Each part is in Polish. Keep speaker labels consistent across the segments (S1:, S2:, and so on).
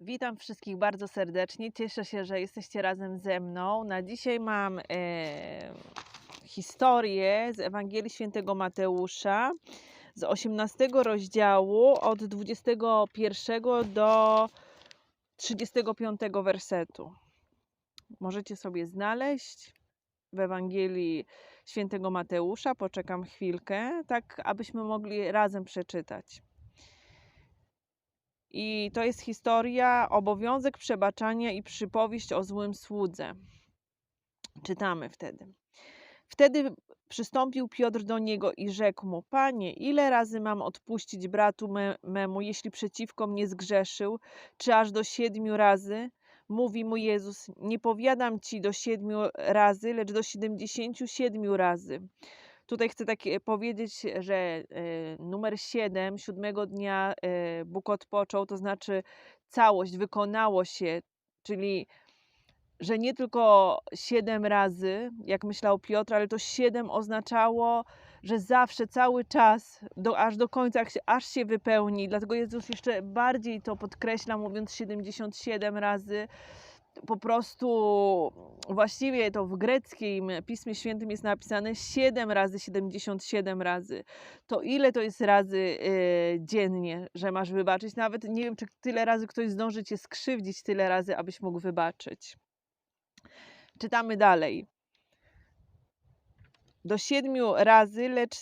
S1: Witam wszystkich bardzo serdecznie. Cieszę się, że jesteście razem ze mną. Na dzisiaj mam e, historię z Ewangelii Świętego Mateusza z 18 rozdziału od 21 do 35 wersetu. Możecie sobie znaleźć w Ewangelii Świętego Mateusza. Poczekam chwilkę, tak abyśmy mogli razem przeczytać. I to jest historia, obowiązek przebaczania i przypowieść o złym słudze. Czytamy wtedy. Wtedy przystąpił Piotr do niego i rzekł mu: Panie, ile razy mam odpuścić bratu me, memu, jeśli przeciwko mnie zgrzeszył? Czy aż do siedmiu razy? Mówi mu Jezus: Nie powiadam ci do siedmiu razy, lecz do siedemdziesięciu siedmiu razy. Tutaj chcę tak e, powiedzieć, że e, numer 7, siódmego dnia e, Bóg odpoczął, to znaczy całość, wykonało się, czyli że nie tylko siedem razy, jak myślał Piotr, ale to siedem oznaczało, że zawsze, cały czas, do, aż do końca, aż się, wypełni. Dlatego Jezus jeszcze bardziej to podkreśla, mówiąc 77 razy, po prostu właściwie to w greckim Pismie Świętym jest napisane 7 razy 77 razy. To ile to jest razy yy, dziennie, że masz wybaczyć? Nawet nie wiem, czy tyle razy ktoś zdąży cię skrzywdzić, tyle razy, abyś mógł wybaczyć. Czytamy dalej. Do siedmiu razy, lecz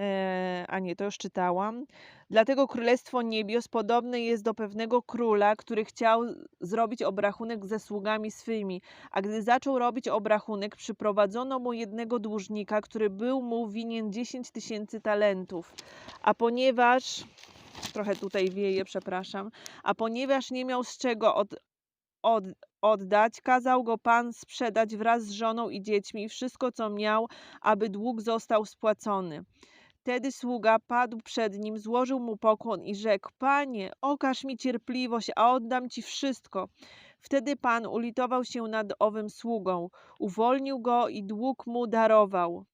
S1: E, a nie, to już czytałam. Dlatego Królestwo Niebios podobne jest do pewnego króla, który chciał zrobić obrachunek ze sługami swymi. A gdy zaczął robić obrachunek, przyprowadzono mu jednego dłużnika, który był mu winien 10 tysięcy talentów. A ponieważ, trochę tutaj wieje, przepraszam, a ponieważ nie miał z czego od, od, oddać, kazał go pan sprzedać wraz z żoną i dziećmi wszystko, co miał, aby dług został spłacony. Wtedy sługa padł przed nim, złożył mu pokłon i rzekł: Panie, okaż mi cierpliwość, a oddam ci wszystko. Wtedy pan ulitował się nad owym sługą, uwolnił go i dług mu darował.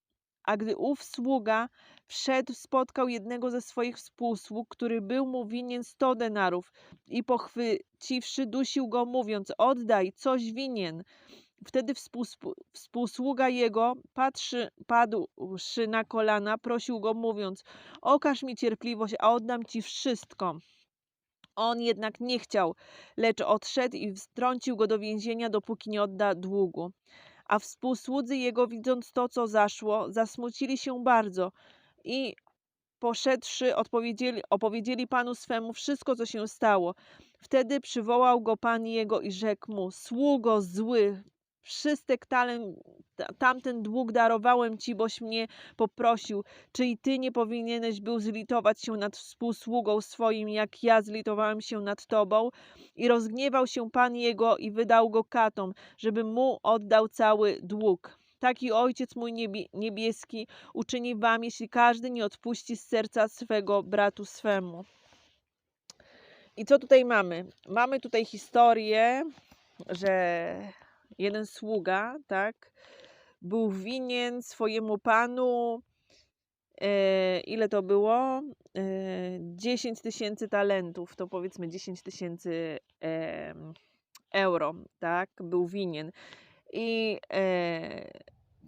S1: A gdy ów sługa wszedł, spotkał jednego ze swoich współsług, który był mu winien sto denarów i pochwyciwszy, dusił go, mówiąc: Oddaj, coś winien. Wtedy współsługa jego, patrzy, padłszy na kolana, prosił go, mówiąc: Okaż mi cierpliwość, a oddam ci wszystko. On jednak nie chciał, lecz odszedł i wtrącił go do więzienia, dopóki nie odda długu. A współsłudzy jego, widząc to, co zaszło, zasmucili się bardzo i poszedłszy, odpowiedzieli, opowiedzieli panu swemu wszystko, co się stało. Wtedy przywołał go pan jego i rzekł mu: Sługo zły, wszystek talent, tamten dług darowałem ci, boś mnie poprosił. Czy i ty nie powinieneś był zlitować się nad współsługą swoim, jak ja zlitowałem się nad tobą? I rozgniewał się pan jego i wydał go katom, żeby mu oddał cały dług. Taki ojciec mój niebieski uczyni wam, jeśli każdy nie odpuści z serca swego bratu swemu. I co tutaj mamy? Mamy tutaj historię, że jeden sługa, tak, był winien swojemu panu, e, ile to było? E, 10 tysięcy talentów, to powiedzmy 10 tysięcy e, euro, tak, był winien. I e,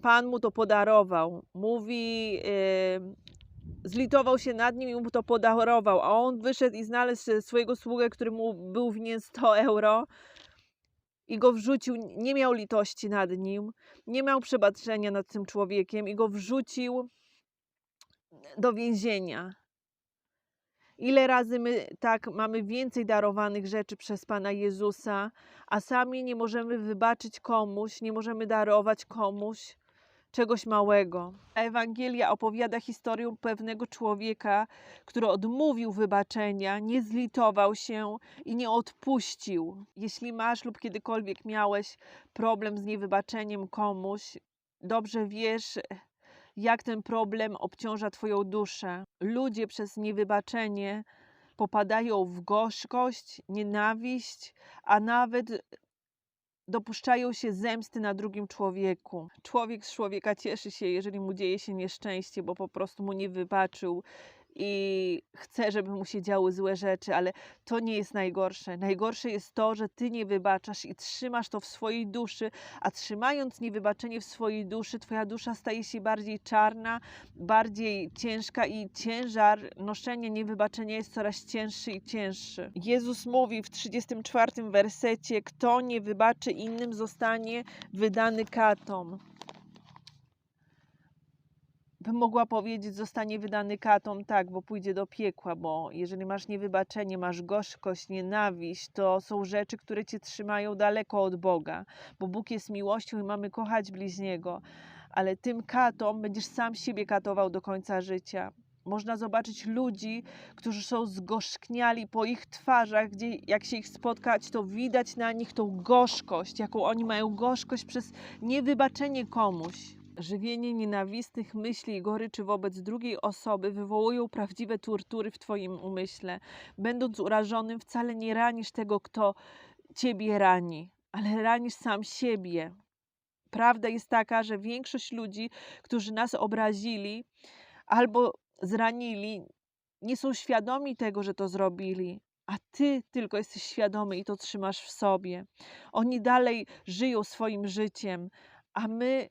S1: pan mu to podarował. Mówi, e, zlitował się nad nim i mu to podarował, a on wyszedł i znalazł swojego sługę, który mu był winien 100 euro i go wrzucił, nie miał litości nad nim, nie miał przebaczenia nad tym człowiekiem i go wrzucił do więzienia. Ile razy my tak mamy więcej darowanych rzeczy przez Pana Jezusa, a sami nie możemy wybaczyć komuś, nie możemy darować komuś, czegoś małego. Ewangelia opowiada historię pewnego człowieka, który odmówił wybaczenia, nie zlitował się i nie odpuścił. Jeśli masz lub kiedykolwiek miałeś problem z niewybaczeniem komuś, dobrze wiesz, jak ten problem obciąża Twoją duszę. Ludzie przez niewybaczenie popadają w gorzkość, nienawiść, a nawet dopuszczają się zemsty na drugim człowieku. Człowiek z człowieka cieszy się, jeżeli mu dzieje się nieszczęście, bo po prostu mu nie wybaczył i chce, żeby mu się działy złe rzeczy, ale to nie jest najgorsze. Najgorsze jest to, że ty nie wybaczasz i trzymasz to w swojej duszy, a trzymając niewybaczenie w swojej duszy, twoja dusza staje się bardziej czarna, bardziej ciężka i ciężar noszenia niewybaczenia jest coraz cięższy i cięższy. Jezus mówi w 34 wersecie: Kto nie wybaczy innym, zostanie wydany katom bym mogła powiedzieć, zostanie wydany katom, tak, bo pójdzie do piekła, bo jeżeli masz niewybaczenie, masz gorzkość, nienawiść, to są rzeczy, które cię trzymają daleko od Boga, bo Bóg jest miłością i mamy kochać bliźniego, ale tym katom będziesz sam siebie katował do końca życia. Można zobaczyć ludzi, którzy są zgorzkniali po ich twarzach, gdzie jak się ich spotkać, to widać na nich tą gorzkość, jaką oni mają gorzkość przez niewybaczenie komuś. Żywienie nienawistnych myśli i goryczy wobec drugiej osoby wywołują prawdziwe tortury w Twoim umyśle. Będąc urażonym, wcale nie ranisz tego, kto Ciebie rani, ale ranisz sam siebie. Prawda jest taka, że większość ludzi, którzy nas obrazili albo zranili, nie są świadomi tego, że to zrobili, a ty tylko jesteś świadomy i to trzymasz w sobie. Oni dalej żyją swoim życiem, a my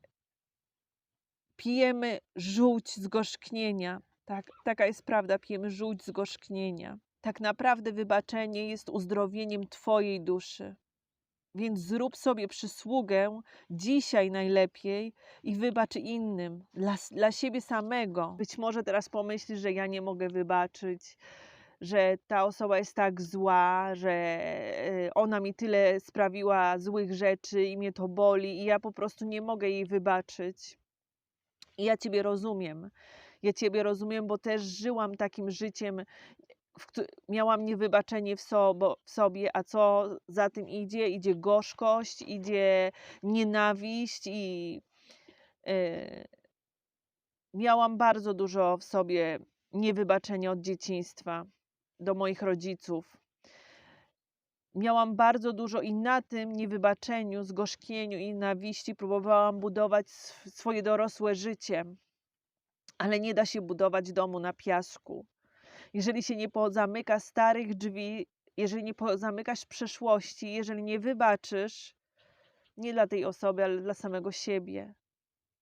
S1: pijemy żółć zgorzknienia. Tak, taka jest prawda, pijemy żółć zgorzknienia. Tak naprawdę wybaczenie jest uzdrowieniem Twojej duszy. Więc zrób sobie przysługę dzisiaj najlepiej i wybacz innym, dla, dla siebie samego. Być może teraz pomyślisz, że ja nie mogę wybaczyć, że ta osoba jest tak zła, że e, ona mi tyle sprawiła złych rzeczy i mnie to boli, i ja po prostu nie mogę jej wybaczyć. I ja Ciebie rozumiem. Ja Ciebie rozumiem, bo też żyłam takim życiem, miałam niewybaczenie w, sobo, w sobie, a co za tym idzie? Idzie gorzkość, idzie nienawiść i yy, miałam bardzo dużo w sobie niewybaczenia od dzieciństwa do moich rodziców. Miałam bardzo dużo i na tym niewybaczeniu, zgorzknieniu i nienawiści próbowałam budować swoje dorosłe życie. Ale nie da się budować domu na piasku. Jeżeli się nie pozamyka starych drzwi, jeżeli nie pozamykasz przeszłości, jeżeli nie wybaczysz, nie dla tej osoby, ale dla samego siebie.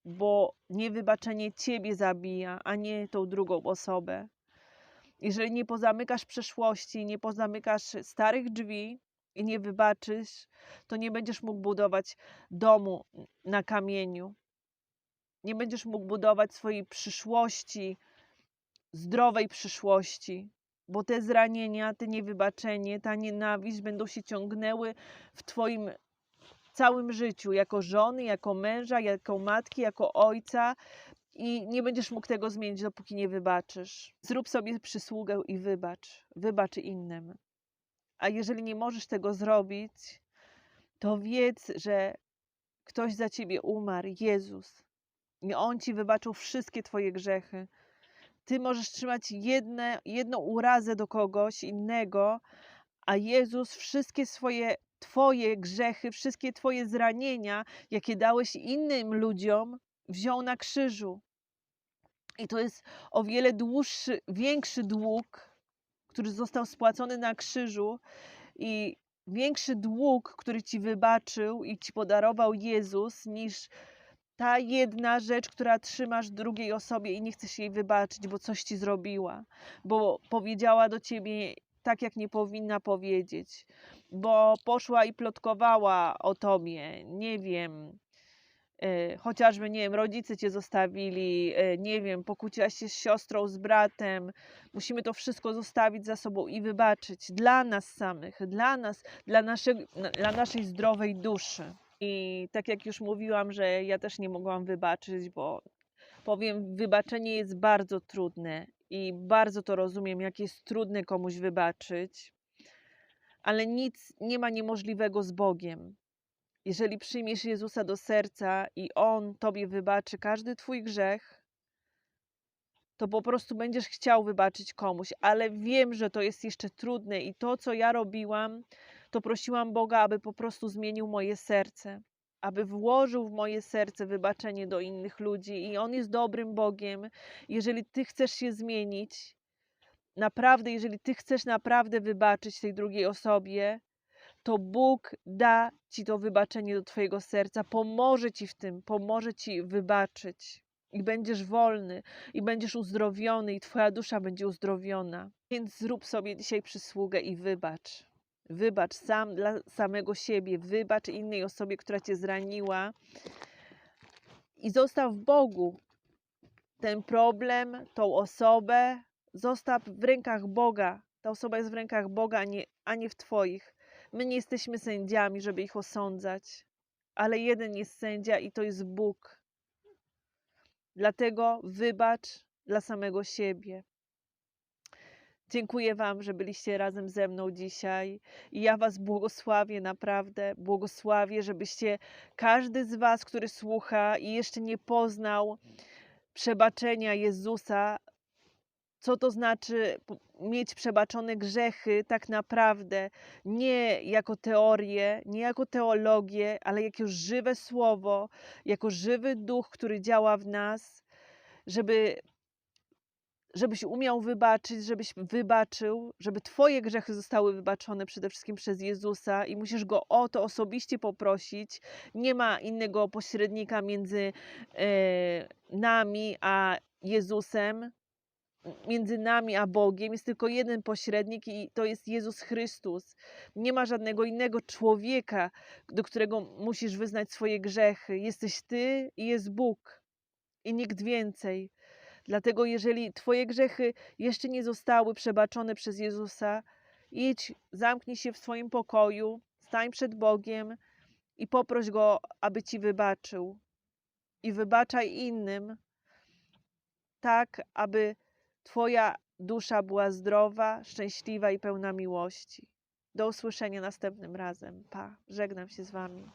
S1: Bo niewybaczenie ciebie zabija, a nie tą drugą osobę. Jeżeli nie pozamykasz przeszłości, nie pozamykasz starych drzwi i nie wybaczysz, to nie będziesz mógł budować domu na kamieniu. Nie będziesz mógł budować swojej przyszłości, zdrowej przyszłości, bo te zranienia, te niewybaczenie, ta nienawiść będą się ciągnęły w Twoim całym życiu, jako żony, jako męża, jako matki, jako ojca, i nie będziesz mógł tego zmienić, dopóki nie wybaczysz. Zrób sobie przysługę i wybacz. Wybacz innym. A jeżeli nie możesz tego zrobić, to wiedz, że ktoś za ciebie umarł, Jezus. I On ci wybaczył wszystkie twoje grzechy. Ty możesz trzymać jedne, jedną urazę do kogoś innego, a Jezus wszystkie swoje Twoje grzechy, wszystkie Twoje zranienia, jakie dałeś innym ludziom, wziął na krzyżu. I to jest o wiele dłuższy, większy dług, który został spłacony na krzyżu i większy dług, który ci wybaczył i ci podarował Jezus, niż ta jedna rzecz, która trzymasz drugiej osobie i nie chcesz jej wybaczyć, bo coś ci zrobiła, bo powiedziała do ciebie tak, jak nie powinna powiedzieć, bo poszła i plotkowała o tobie, nie wiem, chociażby, nie wiem, rodzice cię zostawili, e, nie wiem, pokłóciłaś się z siostrą, z bratem. Musimy to wszystko zostawić za sobą i wybaczyć dla nas samych, dla nas, dla, nasze, dla naszej zdrowej duszy. I tak jak już mówiłam, że ja też nie mogłam wybaczyć, bo powiem, wybaczenie jest bardzo trudne i bardzo to rozumiem, jak jest trudne komuś wybaczyć, ale nic nie ma niemożliwego z Bogiem. Jeżeli przyjmiesz Jezusa do serca i On tobie wybaczy każdy twój grzech, to po prostu będziesz chciał wybaczyć komuś, ale wiem, że to jest jeszcze trudne i to, co ja robiłam, to prosiłam Boga, aby po prostu zmienił moje serce, aby włożył w moje serce wybaczenie do innych ludzi i On jest dobrym Bogiem. Jeżeli Ty chcesz się zmienić, naprawdę, jeżeli ty chcesz naprawdę wybaczyć tej drugiej osobie, to Bóg da ci to wybaczenie do twojego serca, pomoże ci w tym, pomoże ci wybaczyć. I będziesz wolny, i będziesz uzdrowiony, i twoja dusza będzie uzdrowiona. Więc zrób sobie dzisiaj przysługę i wybacz. Wybacz sam dla samego siebie, wybacz innej osobie, która cię zraniła. I zostaw Bogu ten problem, tą osobę, zostaw w rękach Boga. Ta osoba jest w rękach Boga, a nie, a nie w Twoich. My nie jesteśmy sędziami, żeby ich osądzać, ale jeden jest sędzia i to jest Bóg. Dlatego wybacz dla samego siebie. Dziękuję Wam, że byliście razem ze mną dzisiaj. I ja Was błogosławię naprawdę. Błogosławię, żebyście każdy z Was, który słucha i jeszcze nie poznał przebaczenia Jezusa, co to znaczy mieć przebaczone grzechy, tak naprawdę nie jako teorię, nie jako teologię, ale jako żywe słowo, jako żywy duch, który działa w nas, żeby żebyś umiał wybaczyć, żebyś wybaczył, żeby Twoje grzechy zostały wybaczone przede wszystkim przez Jezusa i musisz Go o to osobiście poprosić. Nie ma innego pośrednika między e, nami a Jezusem, między nami a Bogiem. Jest tylko jeden pośrednik i to jest Jezus Chrystus. Nie ma żadnego innego człowieka, do którego musisz wyznać swoje grzechy. Jesteś Ty i jest Bóg i nikt więcej. Dlatego, jeżeli Twoje grzechy jeszcze nie zostały przebaczone przez Jezusa, idź, zamknij się w swoim pokoju, stań przed Bogiem i poproś Go, aby Ci wybaczył. I wybaczaj innym, tak aby Twoja dusza była zdrowa, szczęśliwa i pełna miłości. Do usłyszenia następnym razem. Pa, żegnam się z Wami.